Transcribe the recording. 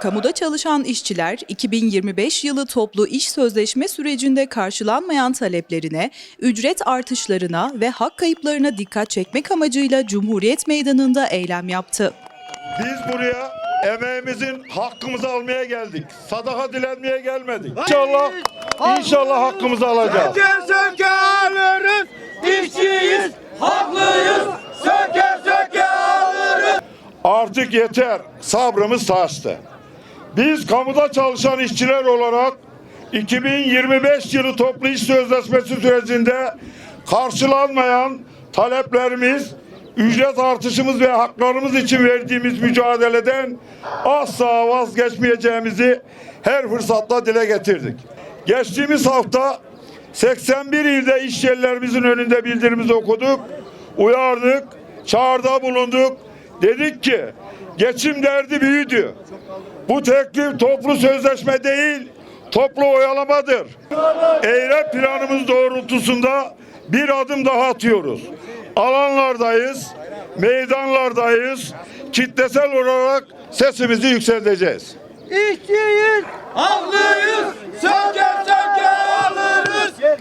Kamuda çalışan işçiler 2025 yılı toplu iş sözleşme sürecinde karşılanmayan taleplerine, ücret artışlarına ve hak kayıplarına dikkat çekmek amacıyla Cumhuriyet Meydanı'nda eylem yaptı. Biz buraya emeğimizin hakkımızı almaya geldik. Sadaka dilenmeye gelmedik. İnşallah, inşallah hakkımızı alacağız. Söker söker alırız, işçiyiz, haklıyız, söker söker alırız. Artık yeter. Sabrımız taştı. Biz kamuda çalışan işçiler olarak 2025 yılı toplu iş sözleşmesi sürecinde karşılanmayan taleplerimiz, ücret artışımız ve haklarımız için verdiğimiz mücadeleden asla vazgeçmeyeceğimizi her fırsatta dile getirdik. Geçtiğimiz hafta 81 ilde iş yerlerimizin önünde bildirimizi okuduk, uyardık, çağrıda bulunduk. Dedik ki geçim derdi büyüdü. Bu teklif toplu sözleşme değil, toplu oyalamadır. Eylem planımız doğrultusunda bir adım daha atıyoruz. Alanlardayız, meydanlardayız. Kitlesel olarak sesimizi yükselteceğiz. İşçiyiz, söker